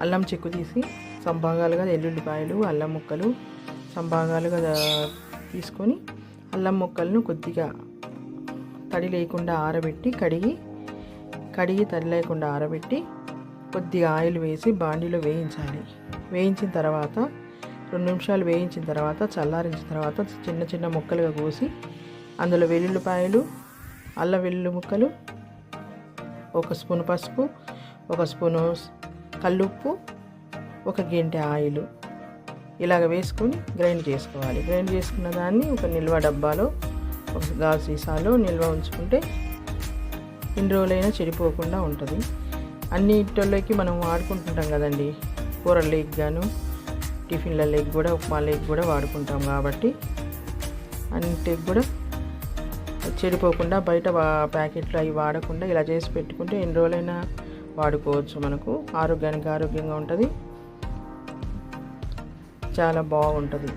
అల్లం చెక్కు తీసి సంభాగాలుగా ఎల్లుల్లిపాయలు అల్లం ముక్కలు సంభాగాలుగా తీసుకొని అల్లం ముక్కలను కొద్దిగా తడి లేకుండా ఆరబెట్టి కడిగి కడిగి తడి లేకుండా ఆరబెట్టి కొద్దిగా ఆయిల్ వేసి బాండీలో వేయించాలి. వేయించిన తర్వాత రెండు నిమిషాలు వేయించిన తర్వాత చల్లారించిన తర్వాత చిన్న చిన్న ముక్కలుగా కోసి అందులో వెల్లుల్లిపాయలు అల్లం వెల్లుల్లి ముక్కలు ఒక స్పూన్ పసుపు ఒక స్పూను కల్లుప్పు ఒక గంటె ఆయిల్. ఇలాగ వేసుకొని గ్రైండ్ చేసుకోవాలి. గ్రైండ్ చేసుకున్న దాన్ని ఒక నిల్వ డబ్బాలో ఒక గాజు సీసాలో నిల్వ ఉంచుకుంటే ఇన్ని రోజులైనా చెడిపోకుండా ఉంటుంది. అన్నిటిలోకి మనం వాడుకుంటుంటాం కదండి. కూరల లేక్ గాను టిఫిన్ల లేక్ కూడా ఉప్మా లేక్ కూడా వాడుకుంటాం కాబట్టి అన్నిటికి కూడా చెడిపోకుండా బయట ప్యాకెట్లు అవి వాడకుండా ఇలా చేసి పెట్టుకుంటే ఎన్ని రోజులైనా వాడుకోవచ్చు మనకు. ఆరోగ్యానికి ఆరోగ్యంగా ఉంటుంది. చాలా బాగుంటుంది.